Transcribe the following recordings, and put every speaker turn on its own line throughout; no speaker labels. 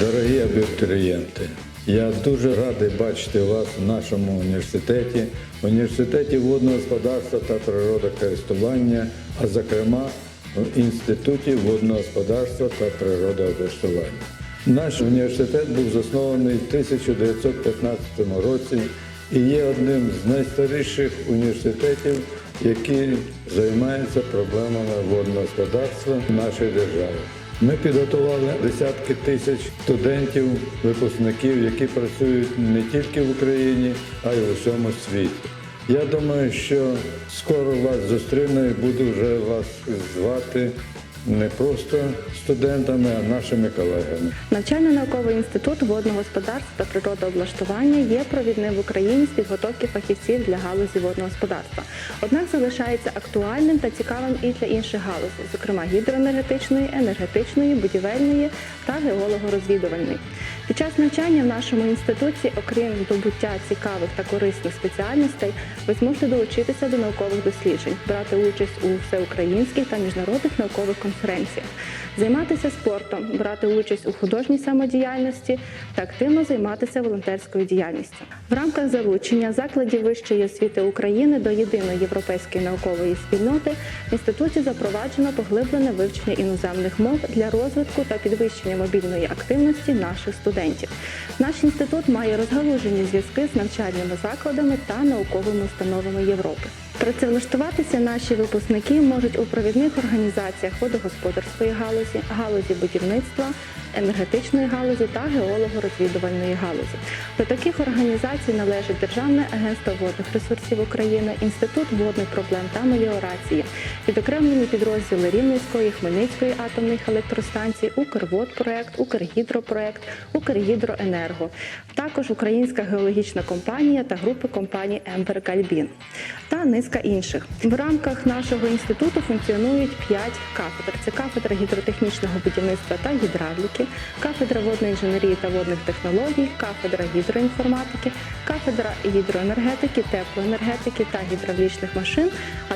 Дорогі абітурієнти, я дуже радий бачити вас в нашому університеті, в університеті водного господарства та природокористування, а зокрема в Інституті водного господарства та природокористування. Наш університет був заснований в 1915 році і є одним з найстаріших університетів, які займаються проблемами водного господарства в нашій державі. Ми підготували десятки тисяч студентів, випускників, які працюють не тільки в Україні, а й у всьому світі. Я думаю, що скоро вас зустріну і буду вже вас звати не просто студентами, а нашими колегами.
Навчально-науковий інститут водного господарства та природооблаштування є провідним в Україні з підготовки фахівців для галузі водного господарства. Однак залишається актуальним та цікавим і для інших галузей, зокрема гідроенергетичної, енергетичної, будівельної та геологорозвідувальної. Під час навчання в нашому інституті, окрім здобуття цікавих та корисних спеціальностей, ви зможете долучитися до наукових досліджень, брати участь у всеукраїнських та міжнародних наукових конференціях, займатися спортом, брати участь у художній самодіяльності та активно займатися волонтерською діяльністю. В рамках залучення закладів вищої освіти України до єдиної європейської наукової спільноти в інституті запроваджено поглиблене вивчення іноземних мов для розвитку та підвищення мобільної активності наших студентів. Наш інститут має розгалужені зв'язки з навчальними закладами та науковими установами Європи. Працевлаштуватися наші випускники можуть у провідних організаціях водогосподарської галузі, галузі будівництва, енергетичної галузі та геолого-розвідувальної галузі. До таких організацій належить Державне агентство водних ресурсів України, Інститут водних проблем та меліорації, відокремлені підрозділи Рівненської, Хмельницької атомних електростанцій, Укрводпроект, Укргідропроект, Укргідроенерго, також Українська геологічна компанія та групи компаній Ембер Гальбін та низка інших. В рамках нашого інституту функціонують п'ять кафедр: це кафедра гідротехнічного будівництва та гідравліки, кафедра водної інженерії та водних технологій, кафедра гідроінформатики, кафедра гідроенергетики, теплоенергетики та гідравлічних машин,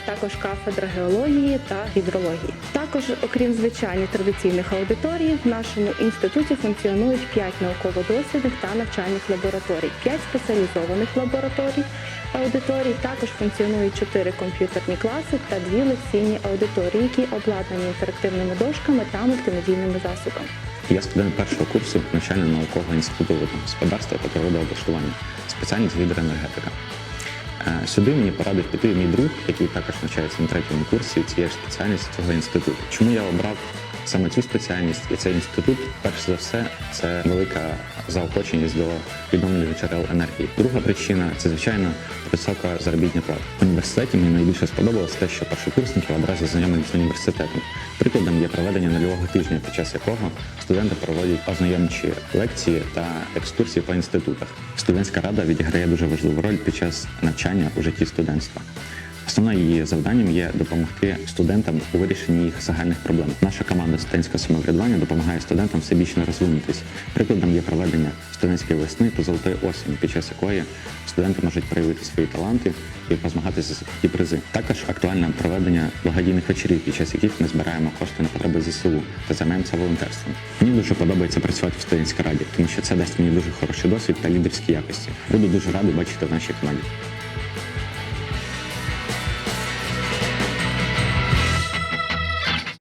також кафедра геології та гідрології. Також, окрім звичайних традиційних аудиторій, в нашому інституті функціонують п'ять науково-дослідних та навчальних лабораторій, п'ять спеціалізованих лабораторій аудиторій. Також функціонують чотири комп'ютерні класи та дві лекційні аудиторії, які обладнані інтерактивними дошками та мультимедійними засобами.
Я студент першого курсу навчально-наукового інституту водного господарства та природооблаштування, спеціальність гідроенергетика. Сюди мені порадив піти мій друг, який також навчається на третьому курсі цієї ж спеціальності цього інституту. Чому я обрав саме цю спеціальність і цей інститут? Перш за все, це велика заохоченість до відновлюваних джерел енергії. Друга причина це звичайно висока заробітня плата. В університеті мені найбільше сподобалось те, що першокурсники одразу знайомились з університетом. Прикладом є проведення нульового тижня, під час якого студенти проводять ознайомчі лекції та екскурсії по інститутах. Студентська рада відіграє дуже важливу роль під час навчання у житті студентства. Основним її завданням є допомогти студентам у вирішенні їх загальних проблем. Наша команда студентського самоврядування допомагає студентам всебічно розвинутись. Прикладом є проведення студентської весни та золотої осені, під час якої студенти можуть проявити свої таланти і позмагатися за ті призи. Також актуальне проведення благодійних вечорів, під час яких ми збираємо кошти на потреби ЗСУ та займаємося волонтерством. Мені дуже подобається працювати в студентській раді, тому що це дасть мені дуже хороший досвід та лідерські якості. Буду дуже радий бачити в нашій команді.